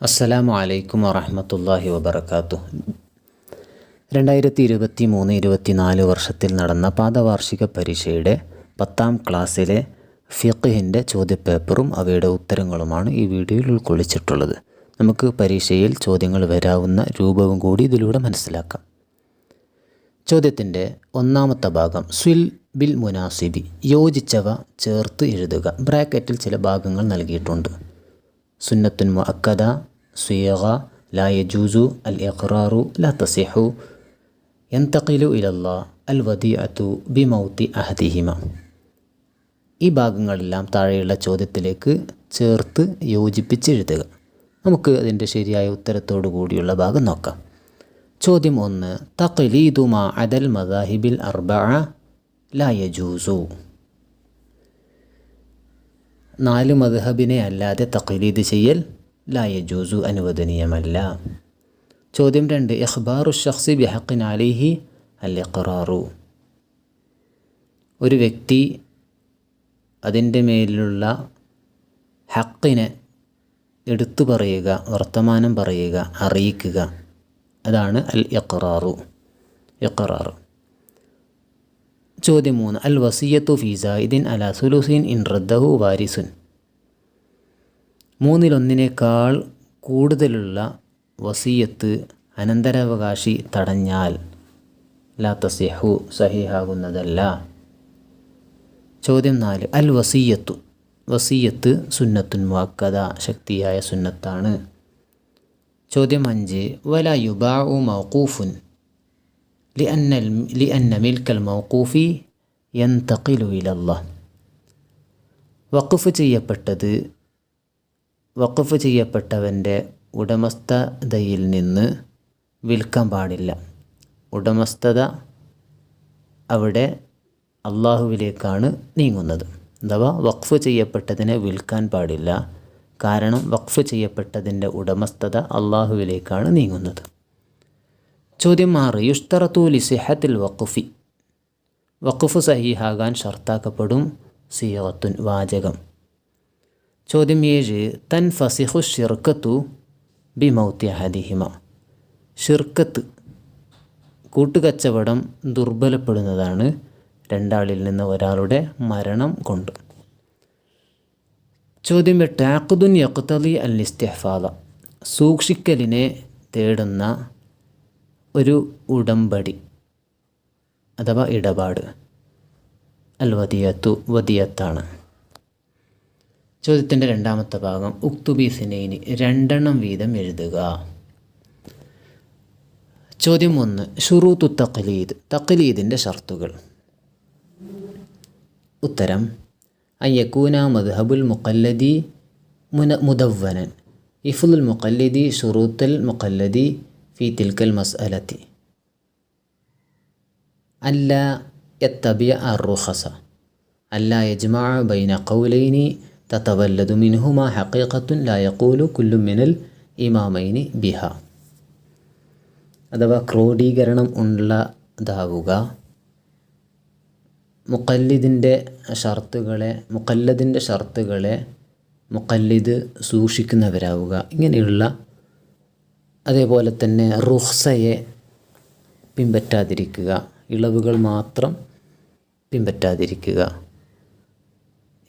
അസ്സലാമു അലൈക്കും വറഹമത്തല്ലാഹി വബർക്കാത്തു രണ്ടായിരത്തി ഇരുപത്തി മൂന്ന് ഇരുപത്തിനാല് വർഷത്തിൽ നടന്ന പാദവാർഷിക പരീക്ഷയുടെ പത്താം ക്ലാസ്സിലെ ഫിഖിന്റെ ചോദ്യപേപ്പറും അവയുടെ ഉത്തരങ്ങളുമാണ് ഈ വീഡിയോയിൽ ഉൾക്കൊള്ളിച്ചിട്ടുള്ളത്. നമുക്ക് പരീക്ഷയിൽ ചോദ്യങ്ങൾ വരാവുന്ന രൂപവും കൂടി ഇതിലൂടെ മനസ്സിലാക്കാം. ചോദ്യത്തിന്റെ ഒന്നാമത്തെ ഭാഗം സ്വിൽ ബിൽ മുനാസിബി യോജിച്ചവ ചേർത്ത് എഴുതുക. ബ്രാക്കറ്റിൽ ചില ഭാഗങ്ങൾ നൽകിയിട്ടുണ്ട്. സുന്നത്തുൻ മുഅക്കദ സുയഗ ലാ യജൂസു അൽ ഇഖ്റാറു ലാ തസിഹു യന്തഖിലു ഇലല്ലാ അൽ വദിഅത്തു ബി മൗത്തി അഹദിഹിമ. ഈ ഭാഗങ്ങളെല്ലാം താഴെയുള്ള ചോദ്യത്തിലേക്ക് ചേർത്ത് യോജിപ്പിച്ച് എഴുതുക നമുക്ക് അതിന്റെ ശരിയായ ഉത്തരത്തോടു കൂടിയുള്ള ഭാഗം നോക്കാം. ചോദ്യം ഒന്ന് തഖ്ലീദു മാ അദൽ മദാഹിബിൽ അർബഅ ലാ യജൂസു. നാല് മദ്ഹബിനെ അല്ലാതെ തഖ്ലീദ് ചെയ്യൽ ലായജൂസു അനുവദനീയമല്ല. ചോദ്യം രണ്ട് ഇഖ്ബാറു ഷഖ്സി ബിഹക്കിൻ അലിഹി അൽ ഇഖ്റാറു ഒരു വ്യക്തി അതിന്റെ മേലുള്ള ഹക്കിനെ എടുത്തു പറയുക വർത്തമാനം പറയുക അറിയിക്കുക അതാണ് അൽ ഇഖ്റാറു. ഇഖ്റാർ ചോദ്യം മൂന്ന് അൽ വസിയത്തു ഫിസായിദിൻ അല സുലുസീൻ ഇൻ റദ്ദഹു വാരിസുൻ. മൂന്നിലൊന്നിനേക്കാൾ കൂടുതലുള്ള വസീയത്ത് അനന്തരാവകാശി തടഞ്ഞാൽ ലാ തസിഹു സഹിഹാകുന്നതല്ല. ചോദ്യം നാല്. അൽ വസീയത്തു. വസീയത്ത് സുന്നത്തുൻ വാക്കത ശക്തിയായ സുന്നത്താണ്. ചോദ്യം അഞ്ച്. വല യുബാഉ മൗഖൂഫുൻ. لأن لأن ملك الموقوف ينتقل إلى الله വഖഫ് ചെയ്യപ്പെട്ടത് വഖഫ് ചെയ്യപ്പെട്ടവൻ്റെ ഉടമസ്ഥതയിൽ നിന്ന് വിൽക്കാൻ പാടില്ല ഉടമസ്ഥത അവിടെ അള്ളാഹുവിലേക്കാണ് നീങ്ങുന്നത് അഥവാ വഖഫ് ചെയ്യപ്പെട്ടതിനെ വിൽക്കാൻ പാടില്ല കാരണം വഖഫ് ചെയ്യപ്പെട്ടതിൻ്റെ ഉടമസ്ഥത അള്ളാഹുവിലേക്കാണ് നീങ്ങുന്നത് ചോദ്യം ആറ് യുഷ്തറത്തു ലിസിഹത്തിൽ വഖഫി. വഖഫ് സഹീഹാകാൻ ഷർത്താക്കപ്പെടും സിയോത്തുൻ വാചകം. ചോദ്യം ഏഴ് തൻ ഫസിഹു ഷിർക്കത്തു ബി മൗത്തി ഹദിഹിമ ഷിർക്കത്ത് കൂട്ടുകച്ചവടം ദുർബലപ്പെടുന്നതാണ് രണ്ടാളിൽ നിന്ന് ഒരാളുടെ മരണം കൊണ്ട്. ചോദ്യം എട്ട് ആക്കുദുൻ യക്കുതലി അൽ സൂക്ഷിക്കലിനെ തേടുന്ന ഒരു ഉടമ്പടി അഥവാ ഇടപാട്. അൽവതിയത്തു വദിയത്താണ്. ചോദ്യത്തിന്റെ രണ്ടാമത്തെ ഭാഗം ഉക്തുബി സിനൈനി രണ്ടെണ്ണം വീതം എഴുതുക. ചോദ്യം ഒന്ന് ഷുറൂത്തു തഖ്ലീദ് തക്ലീദിന്റെ ഷർത്തുകൾ. ഉത്തരം അയ്യക്കൂന മദ്ഹബുൽ മുഖല്ലദി മുന മുദവ്വനൻ ഇഫുൽ മുഖല്ലദി ഷുറൂത്തുൽ മുഖല്ലദി ഫി തിൽക്കൽ മസ്അലത്തി അല്ല എത്തബിയ അർ റുഹസ അല്ല യജ്മാ ബൈന കൗലൈനി തത്തവല്ലതു മിൻഹുമ ഹക്കീഖത്തുൻ ലായക്കൂലു കുല്ലു മിനൽ ഇമാമൈനി ബിഹ അഥവാ ക്രോഡീകരണം ഉള്ളതാവുക. മുക്കല്ലിദിന്റെ ഷർത്തുകളെ മുക്കല്ലതിന്റെ ഷർത്തുകളെ മുക്കല്ലിദ് സൂക്ഷിക്കുന്നവരാവുക. ഇങ്ങനെയുള്ള അതേപോലെ തന്നെ റുഹ്സയെ പിൻപറ്റാതിരിക്കുക. ഇളവുകൾ മാത്രം പിൻപറ്റാതിരിക്കുക.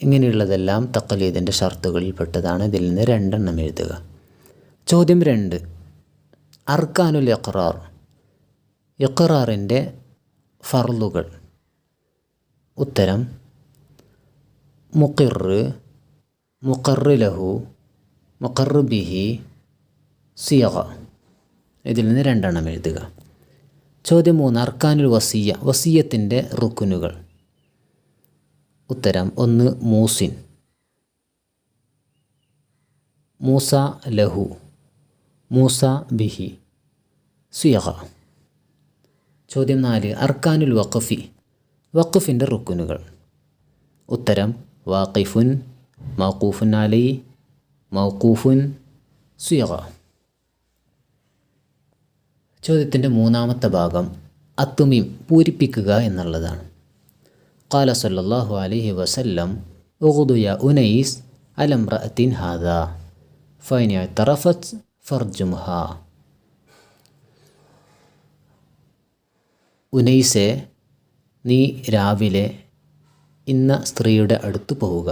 ഇങ്ങനെയുള്ളതെല്ലാം തക്കലീദിന്റെ ഷർത്തുകളിൽപ്പെട്ടതാണ്. ഇതിൽ നിന്ന് രണ്ടെണ്ണം എഴുതുക. ചോദ്യം രണ്ട്. അർക്കാനുൽ ഇഖ്റാർ. ഇഖ്റാറിന്റെ ഫർലുകൾ ഉത്തരം മുഖിറ് മുഖറ് ലഹു മുഖറ് ബിഹി സിയഹ ഇതിൽ നിന്ന് രണ്ടെണ്ണം എഴുതുക. ചോദ്യം മൂന്ന് അർക്കാനുൽ വസീയ വസീയത്തിന്റെ റുക്കുനുകൾ. ഉത്തരം ഒന്ന് മൂസിൻ. മൂസ ലഹു മൂസ ബിഹി. സുയഹ ചോദ്യം നാല് അർക്കാനുൽ വഖഫി വഖഫിന്റെ റുക്കുനുകൾ. ഉത്തരം വാഖിഫുൻ മൗക്കൂഫുൻ അലി മൗക്കൂഫുൻ സിയഹ ചോദ്യത്തിന്റെ മൂന്നാമത്തെ ഭാഗം അത്തുമീം പൂരിപ്പിക്കുക എന്നുള്ളതാണ്. കാല സല്ലല്ലാഹു അലഹി വസല്ലം ഉഹുദുയ ഉനൈസ് അലംറഅത്തിൻ ഹാദ ഫൈന തറഫത്ത് ഫർജുംഹ. ഉനൈസെ നീ രാവിലെ ഇന്ന സ്ത്രീയുടെ അടുത്ത് പോവുക.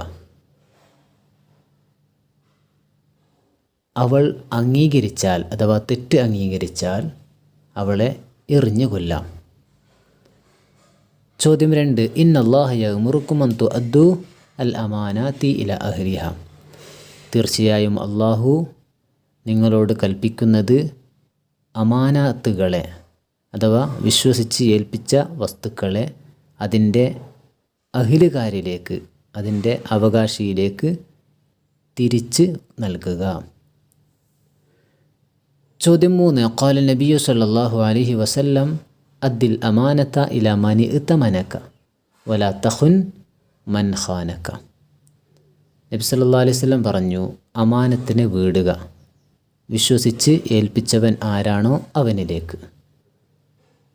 അവൾ അംഗീകരിച്ചാൽ അഥവാ തെറ്റ് അംഗീകരിച്ചാൽ അവളെ എറിഞ്ഞു കൊല്ലാം. ചോദ്യം രണ്ട് ഇന്നല്ലാഹയമുറുക്കുമന്തു അദ്ദു അൽ അമാനാത്തി ഇല അഹ്ലിഹ. തീർച്ചയായും അള്ളാഹു നിങ്ങളോട് കൽപ്പിക്കുന്നത് അമാനാത്തുകളെ അഥവാ വിശ്വസിച്ച് ഏൽപ്പിച്ച വസ്തുക്കളെ അതിന്റെ അഹിലുകാരിലേക്ക് അതിന്റെ അവകാശിയിലേക്ക് തിരിച്ച് നൽകുക. ചോദ്യം മൂന്ന്. ഖാല നബിയു സല്ലാഹു അലഹി വസല്ലം അദ്ദിൽ അമാനത്ത ഇല മനി ഇത്തമനക്ക വല തഹുൻ മൻ ഖാനക്ക നബി സല്ലാ അലൈഹി വസല്ലം പറഞ്ഞു അമാനത്തിനെ വീടുക. വിശ്വസിച്ച് ഏൽപ്പിച്ചവൻ ആരാണോ അവനിലേക്ക്.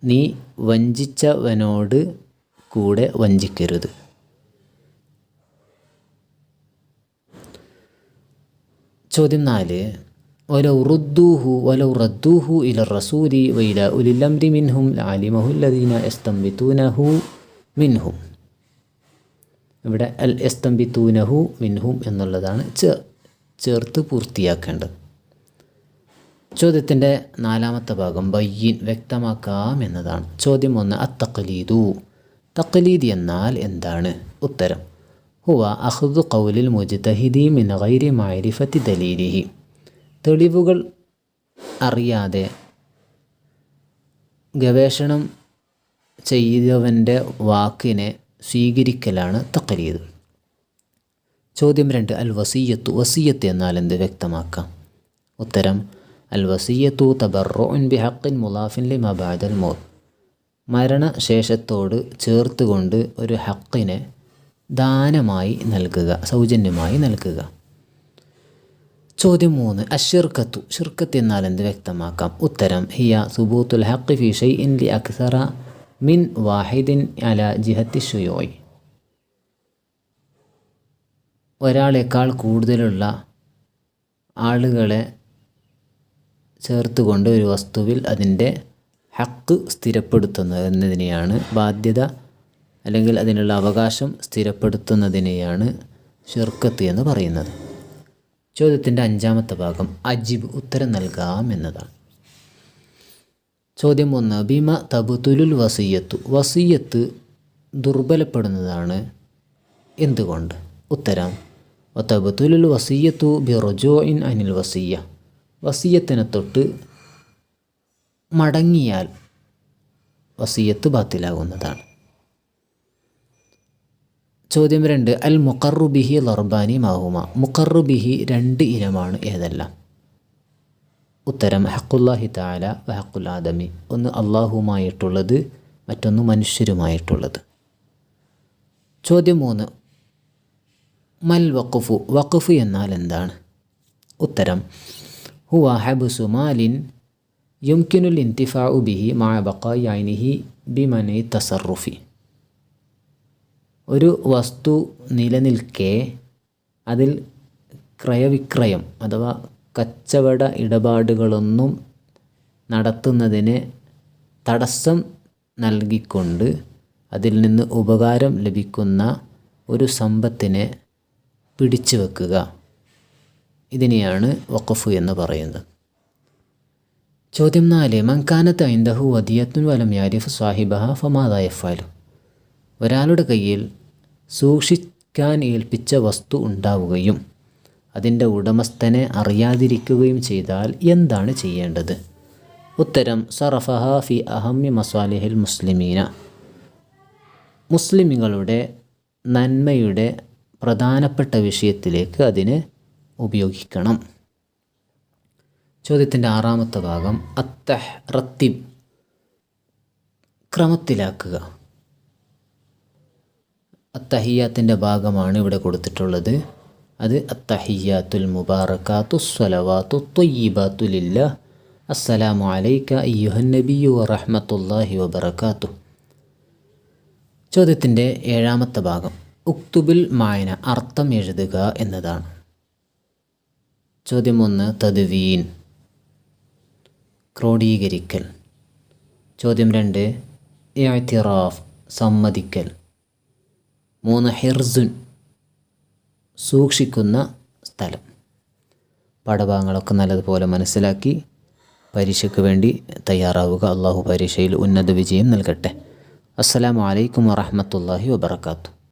നീ വഞ്ചിച്ചവനോട് കൂടെ വഞ്ചിക്കരുത്. ചോദ്യം നാല്. വലൗ ردوه إلى റദ്ദൂഹു ഇല റസൂലി വൈല ഉലില്ലംരി മിൻഹും ലാലിമഹുല്ലദീന എസ്തംബിത്തൂനഹു മിൻഹും. ഇവിടെ അൽ എസ്തംബിത്തൂനഹു മിൻഹും എന്നുള്ളതാണ് ചേർ ചേർത്ത് പൂർത്തിയാക്കേണ്ടത്. ചോദ്യത്തിന്റെ നാലാമത്തെ ഭാഗം ബയ്യൻ വ്യക്തമാക്കാം എന്നതാണ്. ചോദ്യം ഒന്ന് അ തക്ലീദു തക്ലീദ് എന്നാൽ എന്താണ്? ഉത്തരം ഹുവ അഹ്ദു കൗലിൽ മുജ്തഹിദി മിൻ ഗൈരി മാരിഫത്തി ദലീലിഹി. തെളിവുകൾ അറിയാതെ ഗവേഷണം ചെയ്തവന്റെ വാക്കിനെ സ്വീകരിക്കലാണ് തഖലീദ്. ചോദ്യം രണ്ട് അൽ വസീയത്തു വസീയത്ത് എന്നാൽ എന്ത് വ്യക്തമാക്കാം? ഉത്തരം അൽ വസീയത്തു തബറുൻ ബിഹക്കിൻ മുലാഫിൻ ലി മബാദൽ മോത്ത്. മരണശേഷത്തോട് ചേർത്തുകൊണ്ട് ഒരു ഹക്കിനെ ദാനമായി നൽകുക സൗജന്യമായി നൽകുക. ചോദ്യം മൂന്ന് അഷിർക്കത്തു ഷിർക്കത്ത് എന്നാൽ എന്ത് വ്യക്തമാക്കാം? ഉത്തരം ഹിയ സുബൂത്തുൽ ഹഖ് ഫി ഷൈഇൻ ലി അക്സറ മിൻ വാഹിദിൻ അല ജിഹത്തി ഷുയോയ് ഒരാളേക്കാൾ കൂടുതലുള്ള ആളുകളെ ചേർത്തുകൊണ്ട് ഒരു വസ്തുവിൽ അതിന്റെ ഹക്ക് സ്ഥിരപ്പെടുത്തുന്നത് എന്നതിനെയാണ് ബാധ്യത അല്ലെങ്കിൽ അതിനുള്ള അവകാശം സ്ഥിരപ്പെടുത്തുന്നതിനെയാണ് ഷിർക്കത്ത് എന്ന് പറയുന്നത്. ചോദ്യത്തിന്റെ അഞ്ചാമത്തെ ഭാഗം അജിബ് ഉത്തരം നൽകാം എന്നതാണ്. ചോദ്യം ഒന്ന് ബിമ തബുതുലുൽ വസീയത്തു. വസീയത്ത് ദുർബലപ്പെടുന്നതാണ് എന്തുകൊണ്ട്? ഉത്തരം തബുതുലുൽ വസീയത്തു ബി ഇൻ അനിൽ വസീയ. വസീയത്തിനെ തൊട്ട് മടങ്ങിയാൽ വസീയത്ത് ബാത്തിലാകുന്നതാണ്. ചോദ്യം രണ്ട് അൽ മുഖറുബിഹി ലർബാനി മാഹുമ. മുഖറുബിഹി രണ്ട് ഇനമാണ് ഏതെല്ലാം? ഉത്തരം ഹക്കുല്ലാഹി താല വഹക്കുൽ ആദമി. ഒന്ന് അള്ളാഹുമായിട്ടുള്ളത് മറ്റൊന്ന് മനുഷ്യരുമായിട്ടുള്ളത്. ചോദ്യം മൂന്ന് മൽ വഖുഫു. വഖുഫ് എന്നാൽ എന്താണ്? ഉത്തരം ഹുവ ഹബുസു മാലിൻ യുംകിനുൽ ഇന്തിഫാഉ ബിഹി മാ ബഖായി യൈനിഹി ബിമനി തസറുഫി ഒരു വസ്തു നിലനിൽക്കെ അതിൽ ക്രയവിക്രയം അഥവാ കച്ചവട ഇടപാടുകളൊന്നും നടത്തുന്നതിന് തടസ്സം നൽകിക്കൊണ്ട് അതിൽ നിന്ന് ഉപകാരം ലഭിക്കുന്ന ഒരു സമ്പത്തിനെ പിടിച്ചു വെക്കുക. ഇതിനെയാണ് വഖഫ് എന്ന് പറയുന്നത്. ചോദ്യം നാല് മൻകാനത്ത് ഐന്ദഹു വദിയത്തുൻ വലം യാരിഫ് സാഹിബഹ ഫമാദായഫാലു ഒരാളുടെ കയ്യിൽ സൂക്ഷിക്കാൻ ഏൽപ്പിച്ച വസ്തു ഉണ്ടാവുകയും അതിന്റെ ഉടമസ്ഥനെ അറിയാതിരിക്കുകയും ചെയ്താൽ എന്താണ് ചെയ്യേണ്ടത്? ഉത്തരം സറഫഹ ഫി അഹമ്മി മസാലിഹിൽ മുസ്ലിമീന. മുസ്ലിമുകളുടെ നന്മയുടെ പ്രധാനപ്പെട്ട വിഷയത്തിലേക്ക് അതിനെ ഉപയോഗിക്കണം. ചോദ്യത്തിന്റെ ആറാമത്തെ ഭാഗം അത്തഹ് റത്തിബ് ക്രമത്തിലാക്കുക. അത്തഹിയാത്തിന്റെ ഭാഗമാണ് ഇവിടെ കൊടുത്തിട്ടുള്ളത്. അത് അത്തഹിയാത്തുൽ മുബാറക്കാത്തു സ്വലവാത്തു തൊയ്യബാത്തുലില്ല അസ്സലാമു അലൈക്ക അയ്യുഹൻ നബിയു വറഹ്മത്തുള്ളാഹി വബറക്കാത്തു ചോദ്യത്തിന്റെ ഏഴാമത്തെ ഭാഗം. ഉക്തുബിൽ മായന അർത്ഥം എഴുതുക എന്നതാണ്. ചോദ്യം ഒന്ന് തദ്വീൻ. ക്രോഡീകരിക്കൽ. ചോദ്യം രണ്ട് ഇഅ്തിറാഫ് സമ്മതിക്കൽ. മൂന്ന് ഹിർസുൻ. സൂക്ഷിക്കുന്ന സ്ഥലം. പാഠഭാഗങ്ങളൊക്കെ നല്ലതുപോലെ മനസ്സിലാക്കി പരീക്ഷയ്ക്ക് വേണ്ടി തയ്യാറാവുക. അള്ളാഹു പരീക്ഷയിൽ ഉന്നത വിജയം നൽകട്ടെ. അസ്സലാമലൈക്കും അലൈക്കും വറഹ്മത്തുള്ളാഹി വബർക്കാത്തു